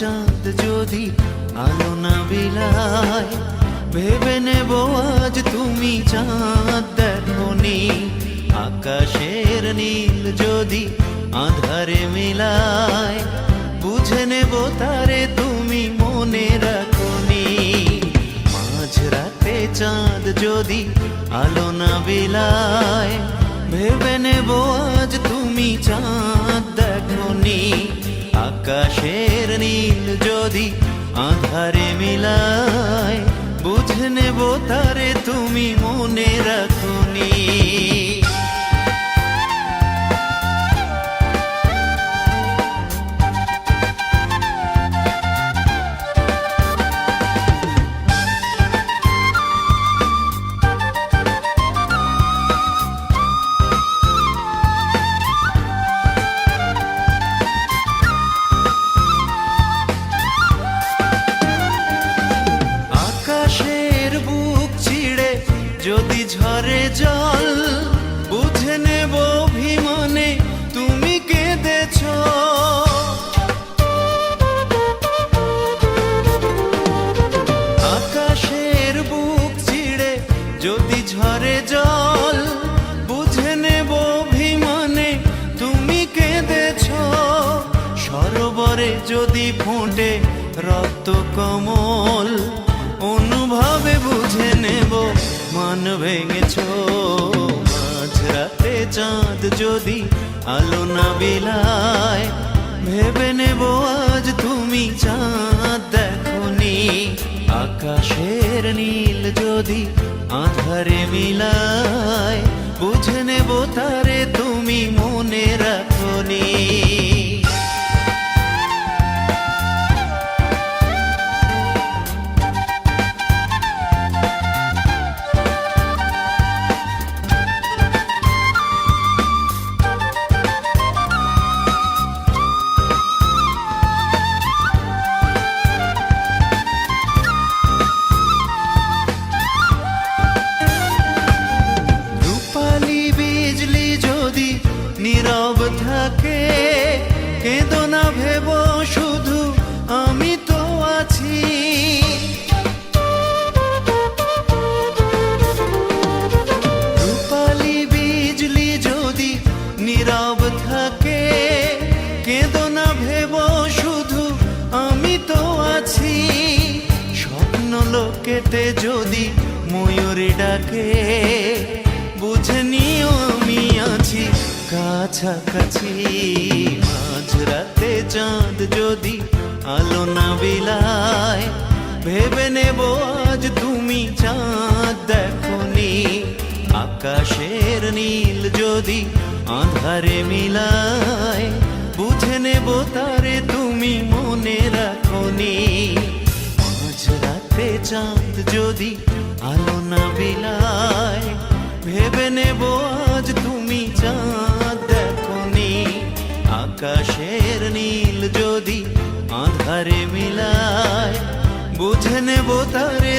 চাঁদ যদি আলো না বিলায়, ভেবে নেব আজ তুমি চাঁদ দেখনি আকাশের নীল যদি আধারে মিলায়, বুঝে নেব তারে তুমি মনে রাখনি মাঝ রাতে চাঁদ যদি আলো না বিলায়, ভেবে নেব আজ তুমি চাঁদ দেখনি আকাশের নীল যদি আধারে মিলায় বুঝ নেব তারে তুমি মনে রাখনি যদি ঝরে জল, বুঝে নেব অভিমানে তুমি কেঁদেছ। আকাশের বুক ছিঁড়ে যদি ঝরে জল, বুঝে নেব অভিমানে তুমি কেঁদেছ। সরোবরে যদি ফোটে রক্ত কমল ভেঙেছ মাঝরাতে চাঁদ যদি আলো না বিলায়, ভেবে নেব আজ তুমি চাঁদ দেখনি। আকাশের নীল যদি আধারে মিলায়, বুঝে নেব তারে তুমি মনে রাখনি। স্বপ্ন লোকেতে যদি ময়ূরী ডাকে, বুঝে নিও আমি আছি কাছাকাছি। মাঝরাতে চাঁদ যদি আলো না বিলায়, ভেবে নেব আজ তুমি চাঁদ দেখনি। আকাশের নীল যদি আধারে মিলায়, বুঝে নেব তারে তুমি মনে রাখনি। চাঁদ যদি আলো না বিলায়, ভেবে নেব আজ তুমি চাঁদ দেখনি। আকাশের নীল যদি আধারে মিলায়, বুঝে নেব তারে